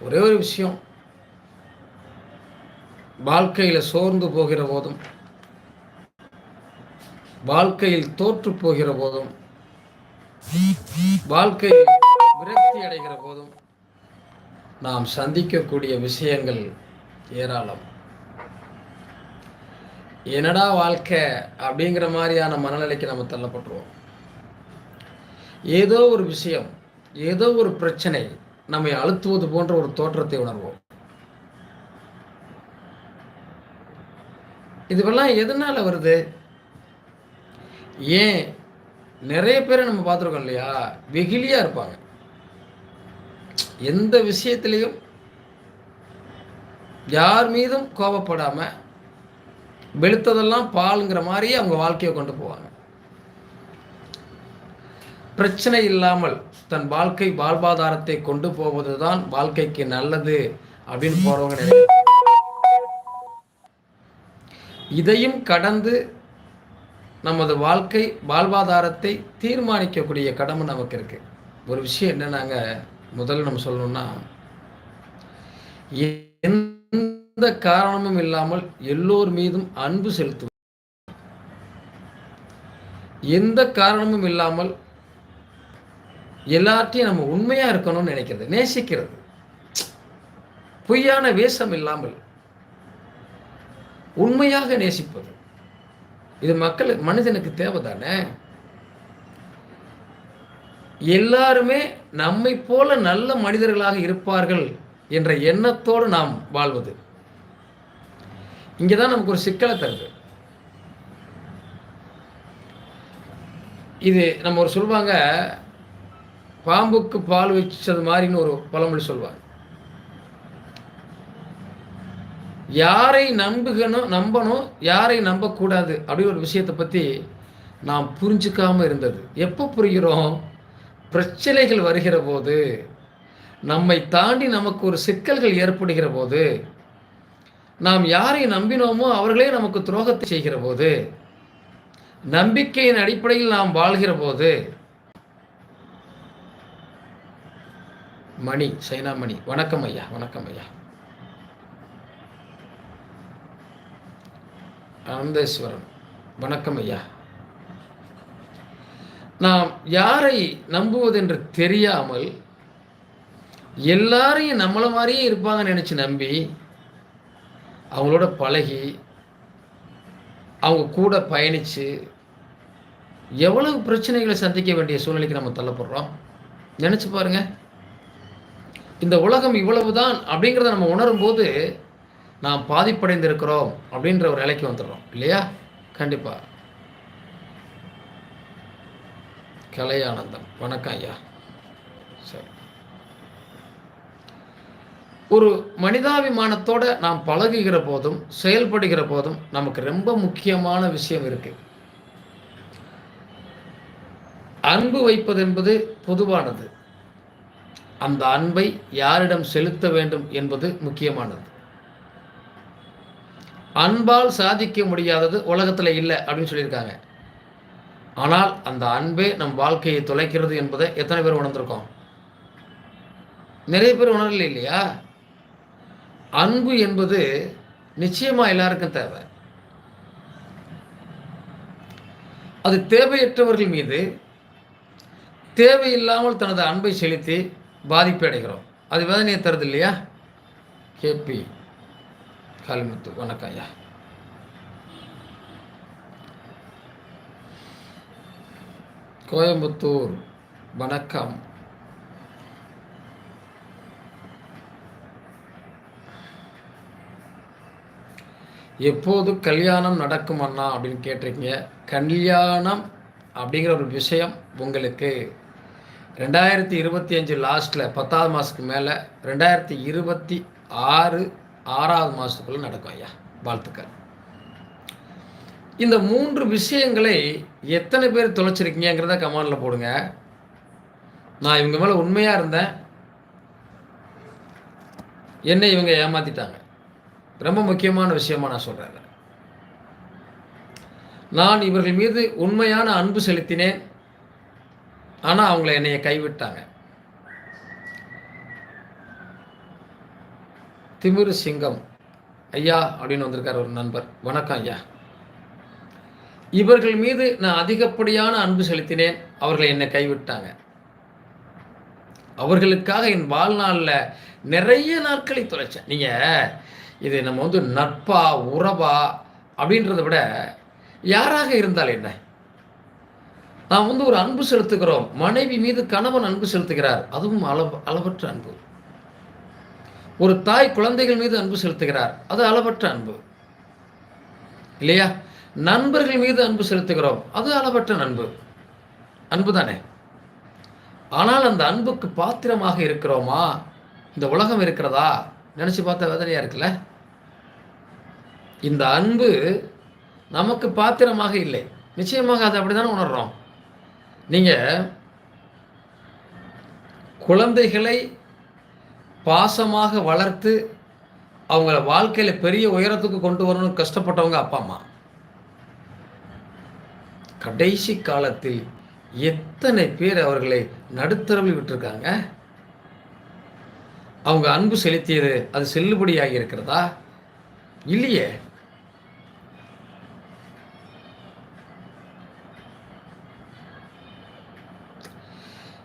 ஒரே ஒரு விஷயம். வாழ்க்கையில் சோர்ந்து போகிற போதும் வாழ்க்கையில் தோற்று போகிற போதும் வாழ்க்கையில் விரக்தி அடைகிற போதும் நாம் சந்திக்கக்கூடிய விஷயங்கள் ஏராளம். என்னடா வாழ்க்கை அப்படிங்கிற மாதிரியான மனநிலைக்கு நம்ம தள்ளப்பட்டுருவோம். ஏதோ ஒரு விஷயம் ஏதோ ஒரு பிரச்சனை நம்மை அழுத்துவது போன்ற ஒரு தோற்றத்தை உணர்வோம். இதுவெல்லாம் எதனால வருது? ஏன் நிறைய பேரை நம்ம பார்த்துருக்கோம் இல்லையா? வெகிலியா இருப்பாங்க. எந்த விஷயத்திலையும் யார் மீதும் கோபப்படாம வெளுத்ததெல்லாம் பாலுங்கிற மாதிரி அவங்க வாழ்க்கையை கொண்டு போவாங்க. பிரச்சனை இல்லாமல் தன் வாழ்க்கை வாழ்வாதாரத்தை கொண்டு போவதுதான் வாழ்க்கைக்கு நல்லது அப்படின்னு போறவங்க நிறைய இதையும் கடந்து நமது வாழ்க்கை வாழ்வாதாரத்தை தீர்மானிக்கக்கூடிய கடமை நமக்கு இருக்கு. ஒரு விஷயம் என்னன்னாங்க முதல்ல நம்ம சொல்லணும்னா எந்த காரணமும் இல்லாமல் எல்லோர் மீதும் அன்பு செலுத்துவோம் எந்த காரணமும் இல்லாமல் எல்லார்ட்டையும் நம்ம உண்மையாக இருக்கணும்னு நினைக்கிறது நேசிக்கிறது. பொய்யான வேஷம் இல்லாமல் உண்மையாக நேசிப்பது. இது மக்கள் மனிதனுக்கு தேவைதானே? எல்லாருமே நம்மை போல நல்ல மனிதர்களாக இருப்பார்கள் என்ற எண்ணத்தோடு நாம் வாழ்வது. இங்கே தான் நமக்கு ஒரு சிக்கலை தருது. இது நம்ம ஒரு சொல்லுவாங்க பாம்புக்கு பால் வச்சது மாதிரின்னு ஒரு பழமொழி சொல்வார். யாரை நம்புகணும் நம்பணும் யாரை நம்பக்கூடாது அப்படி ஒரு விஷயத்தை பற்றி நாம் புரிஞ்சுக்காமல் இருந்தது. எப்போ புரிகிறோம்? பிரச்சனைகள் வருகிற போது நம்மை தாண்டி நமக்கு ஒரு சிக்கல்கள் ஏற்படுகிற போது நாம் யாரை நம்பினோமோ அவர்களே நமக்கு துரோகத்தை செய்கிற போது நம்பிக்கையின் அடிப்படையில் நாம் வாழ்கிற போது மணி சைனா மணி. வணக்கம் ஐயா வணக்கம் ஐயா. அனந்தேஸ்வரன் வணக்கம் ஐயா. நாம் யாரை நம்புவதென்று தெரியாமல் எல்லாரையும் நம்மளை மாதிரியே இருப்பாங்கன்னு நினச்சி நம்பி அவங்களோட பழகி அவங்க கூட பயணித்து எவ்வளவு பிரச்சனைகளை சந்திக்க வேண்டிய சூழ்நிலைக்கு நம்ம தள்ளப்படுறோம்? நினச்சி பாருங்க. இந்த உலகம் இவ்வளவுதான் அப்படிங்கிறத நம்ம உணரும் போது நாம் பாதிப்படைந்திருக்கிறோம் அப்படின்ற ஒரு நிலைக்கு வந்துடுறோம். இல்லையா? கண்டிப்பாக கலையானந்தம். வணக்கம் ஐயா. சரி. ஒரு மனிதாபிமானத்தோட நாம் பழகுகிற போதும் செயல்படுகிற போதும் நமக்கு ரொம்ப முக்கியமான விஷயம் இருக்கு. அன்பு வைப்பது என்பது பொதுவானது. அந்த அன்பை யாரிடம் செலுத்த வேண்டும் என்பது முக்கியமானது. அன்பால் சாதிக்க முடியாதது உலகத்தில் இல்லை அப்படின்னு சொல்லியிருக்காங்க. ஆனால் அந்த அன்பே நம் வாழ்க்கையை தொலைக்கிறது என்பதை எத்தனை பேர் உணர்ந்திருக்கோம்? நிறைய பேர் உணரல இல்லையா? அன்பு என்பது நிச்சயமாக எல்லாருக்கும் தேவை. அது தேவையற்றவர்கள் மீது தேவையில்லாமல் தனது அன்பை செலுத்தி பாதிப்பு அடைகிறோம் அது வேதனையை தருது இல்லையா? கேபி கல்முத்து வணக்கம் ஐயா. கோயம்புத்தூர் வணக்கம். எப்போது கல்யாணம் நடக்கும் அண்ணா அப்படின்னு கேட்டிருக்கீங்க? கல்யாணம் அப்படிங்கிற ஒரு விஷயம் உங்களுக்கு ரெண்டாயிரத்தி இருபத்தி அஞ்சு லாஸ்ட்டில் பத்தாவது மாதத்துக்கு மேலே ரெண்டாயிரத்தி இருபத்தி ஆறு ஆறாவது மாதத்துக்குள்ளே நடக்கும் ஐயா. வாழ்த்துக்கள். இந்த மூன்று விஷயங்களை எத்தனை பேர் தொலைச்சிருக்கீங்கிறத கமாண்டில் போடுங்க. நான் இவங்க மேலே உண்மையாக இருந்தேன். என்னை இவங்க ஏமாத்திட்டாங்க. ரொம்ப முக்கியமான விஷயமா நான் சொல்கிறேன் நான் இவர்கள் மீது உண்மையான அன்பு செலுத்தினேன். ஆனால் அவங்கள என்னைய கைவிட்டாங்க. திமிரு சிங்கம் ஐயா அப்படின்னு வந்திருக்கார் ஒரு நண்பர். வணக்கம் ஐயா. இவர்கள் மீது நான் அதிகப்படியான அன்பு செலுத்தினேன். அவர்கள் என்னை கைவிட்டாங்க. அவர்களுக்காக என் வாழ்நாளில் நிறைய நாட்களை தொலைச்சேன். நீங்கள் இது நம்ம வந்து நட்பா உறவா அப்படின்றத விட யாராக இருந்தால் என்ன? நாம் வந்து ஒரு அன்பு செலுத்துகிறோம். மனைவி மீது கணவன் அன்பு செலுத்துகிறார். அதுவும் அளவு அளவற்ற அன்பு. ஒரு தாய் குழந்தைகள் மீது அன்பு செலுத்துகிறார். அது அளவற்ற அன்பு. இல்லையா? நண்பர்கள் மீது அன்பு செலுத்துகிறோம். அது அளவற்ற அன்பு. அன்பு தானே? ஆனால் அந்த அன்புக்கு பாத்திரமாக இருக்கிறோமா? இந்த உலகம் இருக்கிறதா? நினச்சி பார்த்தா வேதனையாக இருக்குல்ல? இந்த அன்பு நமக்கு பாத்திரமாக இல்லை. நிச்சயமாக அதை அப்படிதானே உணர்றோம். நீங்கள் குழந்தைகளை பாசமாக வளர்த்து அவங்கள வாழ்க்கையில் பெரிய உயரத்துக்கு கொண்டு வரணும்னு கஷ்டப்பட்டவங்க அப்பா அம்மா. கடைசி காலத்தில் எத்தனை பேர் அவர்களை நடுத்தரவில் விட்டுருக்காங்க? அவங்க அன்பு செலுத்தியது அது செல்லுபடியாகி இருக்கிறதா? இல்லையே.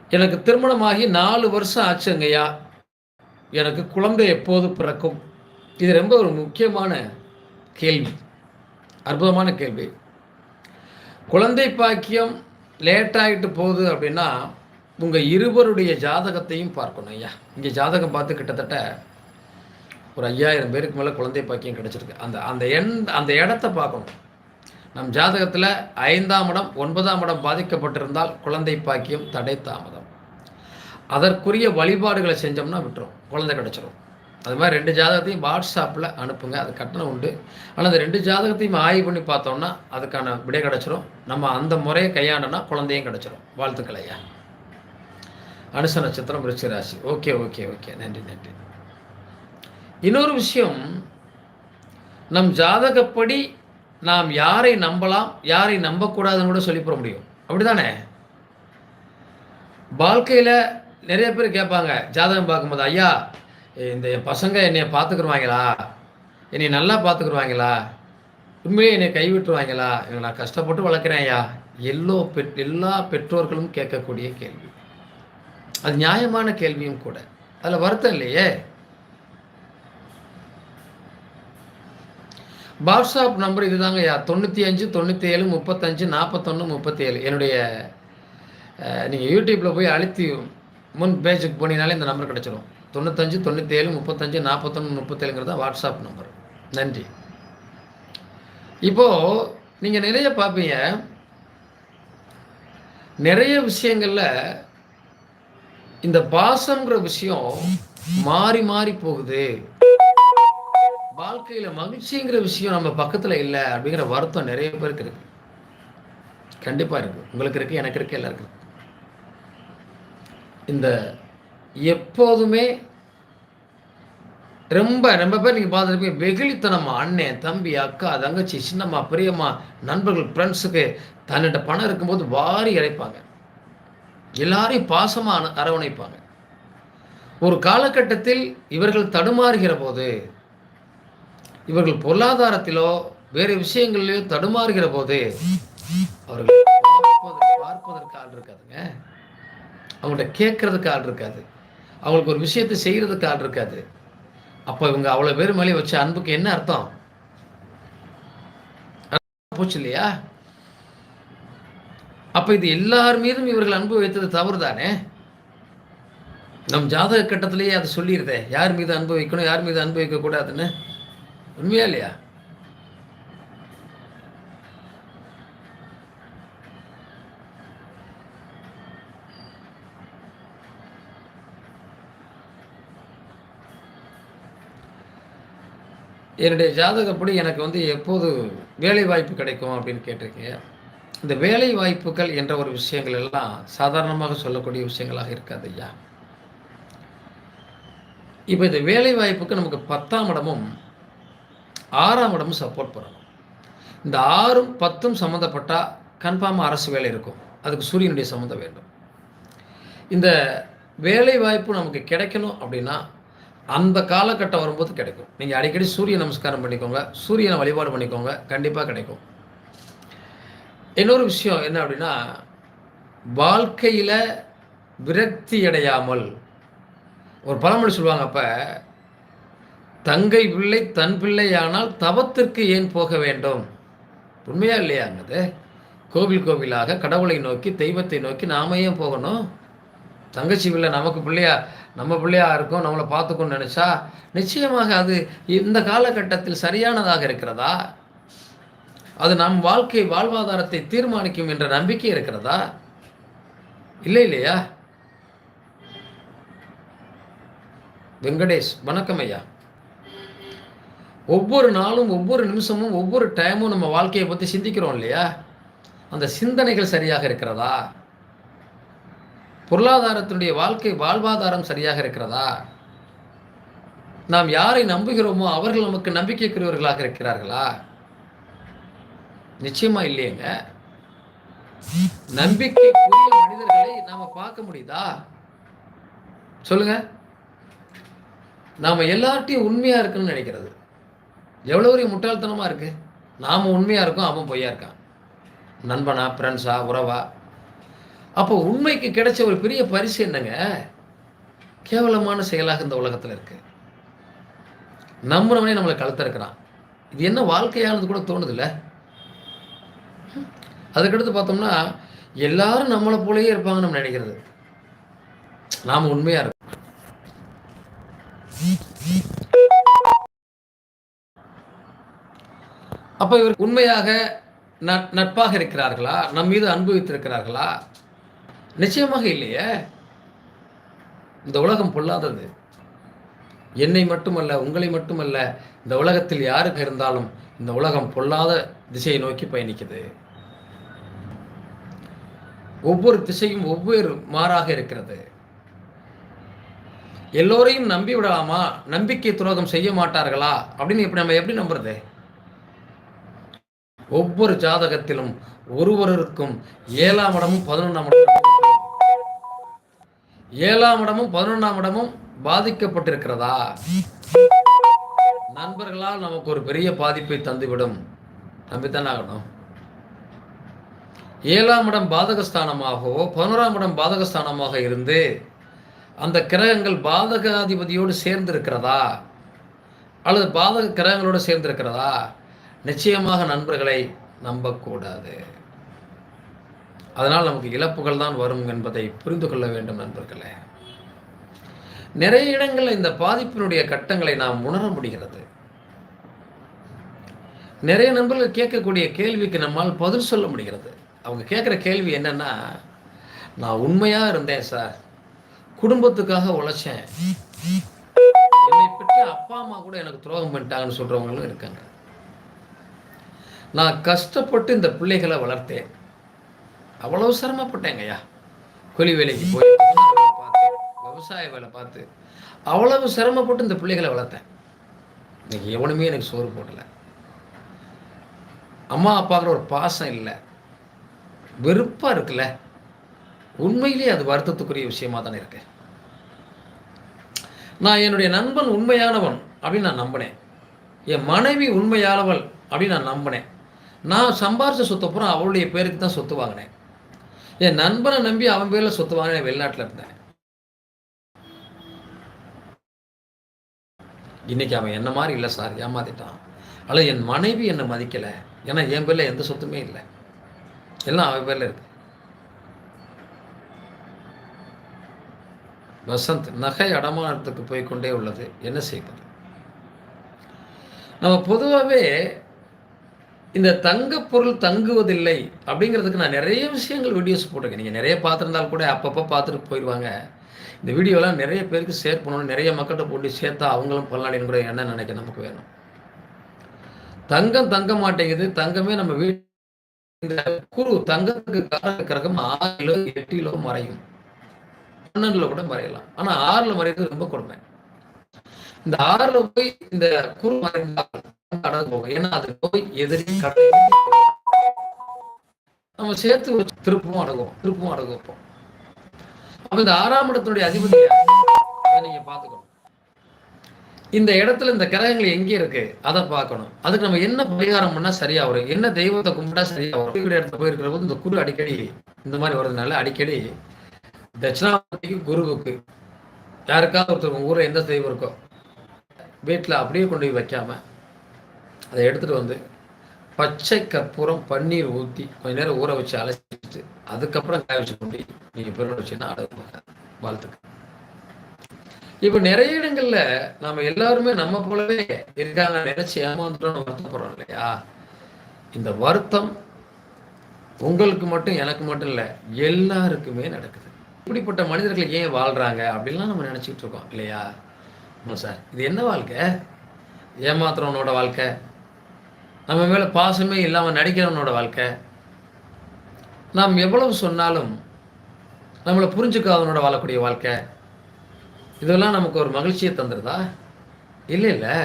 எனக்கு திருமணமாகி நாலு வருஷம் ஆச்சுங்கய்யா. எனக்கு குழந்தை எப்போது பிறக்கும்? இது ரொம்ப ஒரு முக்கியமான கேள்வி. அற்புதமான கேள்வி. குழந்தை பாக்கியம் லேட்டாகிட்டு போகுது அப்படின்னா உங்கள் இருவருடைய ஜாதகத்தையும் பார்க்கணும் ஐயா. இங்கே ஜாதகம் பார்த்து கிட்டத்தட்ட ஒரு ஐயாயிரம் பேருக்கு மேலே குழந்தை பாக்கியம் கிடச்சிருக்கு. அந்த அந்த எண் அந்த இடத்த பார்க்கணும். நம் ஜாதகத்தில் ஐந்தாம் இடம் ஒன்பதாம் இடம் பாதிக்கப்பட்டிருந்தால் குழந்தை பாக்கியம் தடை தாமதம். அதற்குரிய வழிபாடுகளை செஞ்சோம்னா விட்டுரும். குழந்தை கிடச்சிரும். அது மாதிரி ரெண்டு ஜாதகத்தையும் வாட்ஸ்அப்பில் அனுப்புங்க. அது கட்டணம் உண்டு. ஆனால் அந்த ரெண்டு ஜாதகத்தையும் ஆய்வு பண்ணி பார்த்தோம்னா அதுக்கான விடை கிடச்சிரும். நம்ம அந்த முறையை கையாண்டோன்னா குழந்தையும் கிடச்சிரும். வாழ்த்துக்கள் ஐயா. அனுச நட்சத்திரம் ராசி. Okay okay okay. நன்றி நன்றி. இன்னொரு விஷயம் நம் ஜாதகப்படி நாம் யாரை நம்பலாம் யாரை நம்பக்கூடாதுன்னு கூட சொல்லி போட முடியும். அப்படிதானே வாழ்க்கையில் நிறைய பேர் கேட்பாங்க ஜாதகம் பார்க்கும்போது ஐயா இந்த பசங்க என்னை பார்த்துக்குருவாங்களா? என்னை நல்லா பார்த்துக்குருவாங்களா? உண்மையே என்னை கைவிட்டுருவாங்களா? நான் கஷ்டப்பட்டு வளர்க்குறேன் ஐயா. எல்லோ பெற் எல்லா பெற்றோர்களும் கேட்கக்கூடிய கேள்வி. அது நியாயமான கேள்வியும் கூட. அதில் வருத்தம் இல்லையே? வாட்ஸ்அப் நம்பர் இதுதாங்க ஐயா. தொண்ணூற்றி அஞ்சு தொண்ணூற்றி ஏழு முப்பத்தஞ்சு நாற்பத்தொன்று முப்பத்தி ஏழு என்னுடைய நீங்கள் யூடியூப்பில் போய் அழுத்தி முன் பேஜுக்கு போனீங்கனாலே இந்த நம்பர் கிடச்சிடும் தொண்ணூத்தஞ்சு தொண்ணூற்றேழு முப்பத்தஞ்சு நாற்பத்தொன்று முப்பத்தேழுங்கிறது தான் வாட்ஸ்அப் நம்பர் நன்றி. இப்போது நீங்கள் நிறைய பார்ப்பீங்க. நிறைய விஷயங்களில் இந்த பாசங்கிற விஷயம் மாறி மாறி போகுது. வாழ்க்கையில் மகிழ்ச்சிங்கிற விஷயம் நம்ம பக்கத்தில் இல்லை அப்படிங்கிற வருத்தம் நிறைய பேருக்கு இருக்குது கண்டிப்பாக இருக்கு. உங்களுக்கு இருக்குது எனக்கு இருக்குது எல்லாருக்கும் இந்த எப்போதுமே ரொம்ப ரொம்ப பேர் நீங்கள் பார்த்துருப்பீங்க வெகுளித்தனமா அண்ணன் தம்பி அக்கா தங்கச்சி சின்னம்மா பெரியம்மா நண்பர்கள் ஃப்ரெண்ட்ஸுக்கு தன்னிட்ட பணம் இருக்கும்போது வாரி இறைப்பாங்க எல்லாரையும் பாசமாக அரவணைப்பாங்க. ஒரு காலகட்டத்தில் இவர்கள் தடுமாறுகிற போது இவர்கள் பொருளாதாரத்திலோ வேறு விஷயங்களிலோ தடுமாறுகிற போது அவர்கள் பார்ப்பதற்கு ஆள் இருக்காதுங்க. அவங்கள்ட்ட கேட்கறதுக்கு ஆள் இருக்காது. அவங்களுக்கு ஒரு விஷயத்தை செய்கிறதுக்கு ஆள் இருக்காது. அப்போ இவங்க அவ்வளோ பேர் மேலே வச்ச அன்புக்கு என்ன அர்த்தம்? போச்சு இல்லையா? அப்போ இது எல்லார் மீதும் இவர்கள் அன்பு வைத்தது தவறு தானே நம் ஜாதக கட்டத்திலேயே அதை சொல்லிடுதே யார் மீது அன்பு வைக்கணும் யார் மீது அன்பு வைக்கக்கூடாதுன்னு உண்மையா இல்லையா? என்னுடைய ஜாதகப்படி எனக்கு வந்து எப்போது வேலை வாய்ப்பு கிடைக்கும் அப்படின்னு கேட்டிருக்கீங்க. இந்த வேலை வாய்ப்புகள் என்ற ஒரு விஷயங்கள் எல்லாம் சாதாரணமாக சொல்லக்கூடிய விஷயங்களாக இருக்காது ஐயா. இப்போ இந்த வேலை வாய்ப்புக்கு நமக்கு பத்தாம் இடமும் ஆறாம் இடமும் சப்போர்ட் பண்ணணும். இந்த ஆறும் பத்தும் சம்மந்தப்பட்டால் கன்ஃபார்மாக அரசு வேலை இருக்கும். அதுக்கு சூரியனுடைய சம்மந்தம் வேண்டும். இந்த வேலை வாய்ப்பு நமக்கு கிடைக்கணும் அப்படின்னா அந்த காலகட்டம் வரும்போது கிடைக்கும். நீங்கள் அடிக்கடி சூரிய நமஸ்காரம் பண்ணிக்கோங்க. சூரியனை வழிபாடு பண்ணிக்கோங்க. கண்டிப்பாக கிடைக்கும். இன்னொரு விஷயம் என்ன அப்படின்னா வாழ்க்கையில் விரக்தி அடையாமல் ஒரு பழமொழி சொல்லுவாங்க அப்போ தங்கை பிள்ளை தன் பிள்ளையானால் தவத்திற்கு ஏன் போக வேண்டும்? உண்மையா இல்லையாங்கிறது கோவில் கோவிலாக கடவுளை நோக்கி தெய்வத்தை நோக்கி நாம ஏன் போகணும்? தங்கச்சி பிள்ளை நமக்கு பிள்ளையா நம்ம பிள்ளையாக இருக்கும் நம்மளை பார்த்துக்கணும்னு நினச்சா நிச்சயமாக அது இந்த காலகட்டத்தில் சரியானதாக இருக்கிறதா? அது நம் வாழ்க்கை வாழ்வாதாரத்தை தீர்மானிக்கும் என்ற நம்பிக்கை இருக்கிறதா? இல்லை இல்லையா? வெங்கடேஷ் வணக்கம் ஐயா. ஒவ்வொரு நாளும் ஒவ்வொரு நிமிஷமும் ஒவ்வொரு டைமும் நம்ம வாழ்க்கையை பற்றி சிந்திக்கிறோம் இல்லையா? அந்த சிந்தனைகள் சரியாக இருக்கிறதா? பொருளாதாரத்தினுடைய வாழ்க்கை வாழ்வாதாரம் சரியாக இருக்கிறதா? நாம் யாரை நம்புகிறோமோ அவர்கள் நமக்கு நம்பிக்கைக்குரியவர்களாக இருக்கிறார்களா? நிச்சயமா இல்லையங்க. நம்பிக்கைக்குரிய மனிதர்களை நாம பார்க்க முடியுதா? சொல்லுங்க. நாம எல்லார்ட்டையும் உண்மையா இருக்குன்னு நினைக்கிறது. எவ்வளோ பெரிய முட்டாள்தனமா இருக்கு. நாம உண்மையா இருக்கோம் அவன் பொய்யா இருக்கான். நண்பனா ஃப்ரெண்ட்ஸா உறவா? அப்போ உண்மைக்கு கிடைச்ச ஒரு பெரிய பரிசு என்னங்க? கேவலமான செயலாக இந்த உலகத்தில் இருக்கு. நம்புறவனே நம்மளை கழுத்திருக்கிறான் இது என்ன வாழ்க்கையானது கூட தோணுதில்ல? அதுக்கடுத்து பார்த்தோம்னா எல்லாரும் நம்மளை போலயே இருப்பாங்க நம்ம நினைக்கிறது. நாம உண்மையா இருக்கும். அப்ப இவர் உண்மையாக நட்பாக இருக்கிறார்களா? நம் மீது அனுபவித்திருக்கிறார்களா நிச்சயமாக இல்லையே. இந்த உலகம் பொல்லாதது. என்னை மட்டுமல்ல உங்களை மட்டுமல்ல இந்த உலகத்தில் யாருக்கு இருந்தாலும் இந்த உலகம் பொல்லாத திசையை நோக்கி பயணிக்குது. ஒவ்வொரு திசையும் ஒவ்வொரு மாறாக இருக்கிறது. எல்லோரையும் நம்பி விடலாமா? நம்பிக்கை துரோகம் செய்ய மாட்டார்களா? அப்படின்னு இப்படி நம்ம எப்படி நம்புறது? ஒவ்வொரு ஜாதகத்திலும் ஒருவருக்கும் ஏழாம் இடமும் பதினொன்றாம் இடமும் ஏழாம் இடமும் பதினொன்றாம் இடமும் பாதிக்கப்பட்டிருக்கிறதா? நண்பர்களால் நமக்கு ஒரு பெரிய பாதிப்பை தந்துவிடும். நம்பித்தான் ஆகணும். ஏழாம் இடம் பாதகஸ்தானமாகவோ பதினோராம் இடம் பாதகஸ்தானமாக இருந்து அந்த கிரகங்கள் பாதகாதிபதியோடு சேர்ந்து இருக்கிறதா அல்லது பாதக கிரகங்களோடு சேர்ந்திருக்கிறதா? நிச்சயமாக நண்பர்களை நம்பக்கூடாது. அதனால் நமக்கு இழப்புகள் தான் வரும் என்பதை புரிந்து கொள்ள வேண்டும் நண்பர்களே. நிறைய இடங்களில் இந்த பாதிப்பினுடைய கட்டங்களை நாம் உணர முடிகிறது. நிறைய நண்பர்கள் கேட்கக்கூடிய கேள்விக்கு நம்மால் பதில் சொல்ல முடிகிறது. அவங்க கேட்குற கேள்வி என்னன்னா நான் உண்மையாக இருந்தேன் சார். குடும்பத்துக்காக உழைச்சேன். என்னை பெற்ற அப்பா அம்மா கூட எனக்கு துரோகம் பண்ணிட்டாங்கன்னு சொல்கிறவங்களும் இருக்காங்க. நான் கஷ்டப்பட்டு இந்த பிள்ளைகளை வளர்த்தேன். அவ்வளவு சிரமப்பட்டேங்க ஐயா கூலி வேலைக்கு போய் பார்த்து விவசாய வேலை பார்த்து அவ்வளவு சிரமப்பட்டு இந்த பிள்ளைகளை வளர்த்தேன். இன்னைக்கு எவனுமே எனக்கு சோறு போடலை. அம்மா அப்பாங்கிற ஒரு பாசம் இல்லை. வெறுப்பாக இருக்குல்ல. உண்மையிலேயே அது வருத்தத்துக்குரிய விஷயமா தானே இருக்கு. நான் என்னுடைய நண்பன் உண்மையானவன் அப்படின்னு நான் நம்பினேன். என் மனைவி உண்மையானவள் அப்படின்னு நான் நம்பினேன். நான் சம்பாரித்த சொத்து அப்புறம் அவளுடைய பேருக்கு தான் சொத்து வாங்கினேன். என் நண்பனை நம்பி அவன் பேரில் சொத்து வெளிநாட்டில் இருந்தேன். இன்னைக்கு அவன் என்ன மாதிரி இல்லை சார் ஏமாத்திட்டான். ஆனால் என் மனைவி என்னை மதிக்கலை. ஏன்னா என் பேரில் எந்த சொத்துமே இல்லை. எல்லாம் அவன் பேரில் இருக்கு. வசந்த் நகை அடமானத்துக்கு போய்கொண்டே உள்ளது. என்ன செய்வது? நம்ம பொதுவாகவே இந்த தங்க பொருள் தங்குவதில்லை அப்படிங்கிறதுக்கு நான் நிறைய விஷயங்கள் வீடியோஸ் போட்டிருக்கேன். நீங்கள் நிறைய பார்த்துருந்தால் கூட அப்பப்போ பார்த்துட்டு போயிடுவாங்க இந்த வீடியோலாம் நிறைய பேருக்கு ஷேர் பண்ணணும் நிறைய மக்கள்கிட்ட போட்டு சேர்த்தா அவங்களும் பல்லாடின்னு கூட என்ன நினைக்க நமக்கு வேணும். தங்கம் தங்க மாட்டேங்குது. தங்கமே நம்ம வீட்டு இந்த குரு தங்கத்துக்கு காரக கிரகம் ஆறிலோ எட்டிலோ மறையும். பன்னெண்டுல கூட மறையலாம். ஆனா ஆறுல மறையிறது ரொம்ப கொடுமை. இந்த ஆறுல போய் இந்த குரு மறைந்தால் அடங்கு ஏன்னா அது நோய் எதிரி நம்ம சேர்த்து வச்சு திருப்பவும் அடங்குவோம் திருப்பவும் அடங்குவோம் வைப்போம் அப்ப இந்த ஆறாம் இடத்தினுடைய அதிபதி நீங்க பாத்துக்கணும் இந்த இடத்துல இந்த கிரகங்கள் எங்கே இருக்கு? அதை பார்க்கணும். அதுக்கு நம்ம என்ன பரிகாரம் பண்ணா சரியா வரும்? என்ன தெய்வத்தை கும்பிட்டா சரியா வரும்? இடத்துல போயிருக்கிற போது இந்த குரு அடிக்கடி இந்த மாதிரி வர்றதுனால அடிக்கடி தட்சிணாமூர்த்திக்கு குருவுக்கு யாருக்காவது ஒருத்தர் ஊரில் எந்த தெய்வம் இருக்கோ வீட்டில் அப்படியே கொண்டு போய் வைக்காம அதை எடுத்துட்டு வந்து பச்சை கற்பூரம் பன்னீர் ஊற்றி கொஞ்ச நேரம் ஊற வச்சு அலசிட்டு அதுக்கப்புறம் காய வச்சு கொண்டு நீங்கள் பெருமை வச்சுன்னா அடகு வாழ்த்துக்கள். இப்போ நிறைய இடங்கள்ல நாம எல்லாருமே நம்ம போலவே இருக்காங்க நினைச்சு ஏமாந்துட்டோம்னு வருத்தப்படுறோம் இல்லையா? இந்த வருத்தம் உங்களுக்கு மட்டும் எனக்கு மட்டும் இல்லை எல்லாருக்குமே நடக்குது. இப்படிப்பட்ட மனிதர்கள் ஏன் வாழ்றாங்க அப்படின்லாம் நம்ம நினச்சிக்கிட்டு இருக்கோம் இல்லையா? ஆமாம் சார். இது என்ன வாழ்க்கை? ஏமாத்துறவனோட வாழ்க்கை. நம்ம மேலே பாசமே இல்லாமல் நடிக்கிறவனோட வாழ்க்கை. நாம் எவ்வளவு சொன்னாலும் நம்மளை புரிஞ்சுக்காதவனோட வாழக்கூடிய வாழ்க்கை. இதெல்லாம் நமக்கு ஒரு மகிழ்ச்சியை தந்துடுதா இல்லை இல்லை.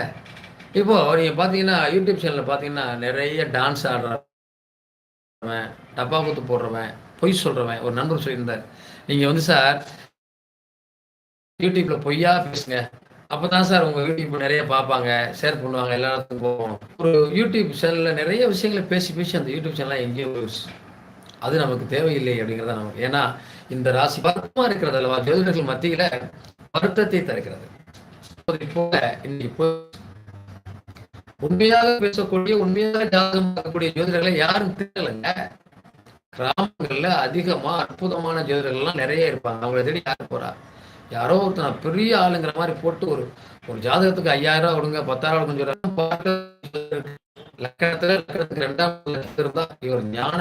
இப்போது நீங்கள் பார்த்தீங்கன்னா யூடியூப் சேனலில் பார்த்தீங்கன்னா நிறைய டான்ஸ் ஆடுறவன் டப்பா குத்து போடுறவன் பொய் சொல்கிறவன் ஒரு நண்பர் சொல்லியிருந்தார். நீங்கள் வந்து சார் யூடியூப்பில் பொய்யா பேசுங்க. அப்போ தான் சார் உங்கள் யூடியூப் நிறைய பார்ப்பாங்க ஷேர் பண்ணுவாங்க எல்லா இடத்துக்கும் போவோம். ஒரு யூடியூப் சேனலில் நிறைய விஷயங்களை பேசி பேசி அந்த யூடியூப் சேனல்லாம் எங்கேயும் அது நமக்கு தேவையில்லை அப்படிங்கிறத நமக்கு ஏன்னா இந்த ராசி வருத்தமாக இருக்கிறது அல்லவா? ஜோதிடர்கள் மத்தியில் வருத்தத்தை தருகிறது. போல இன்னைக்கு உண்மையாக பேசக்கூடிய உண்மையாக ஜாதகம் பார்க்கக்கூடிய ஜோதிடர்களை யாரும் தெரியலங்க கிராமங்கள்ல அதிகமா அற்புதமான ஜோதிடர்கள்லாம் நிறைய இருப்பாங்க. அவங்கள தேடி யார் போறா? யாரோ ஒருத்தன் பெரிய ஆளுங்கிற மாதிரி போட்டு ஒரு ஒரு ஜாதகத்துக்கு ஐயாயிரம் ரூபா கொடுங்க பத்தாயிரம் ரூபா கொஞ்சம் லக்கணத்துல லக்கணத்துக்கு ரெண்டாம் இருந்தா இவர் ஞான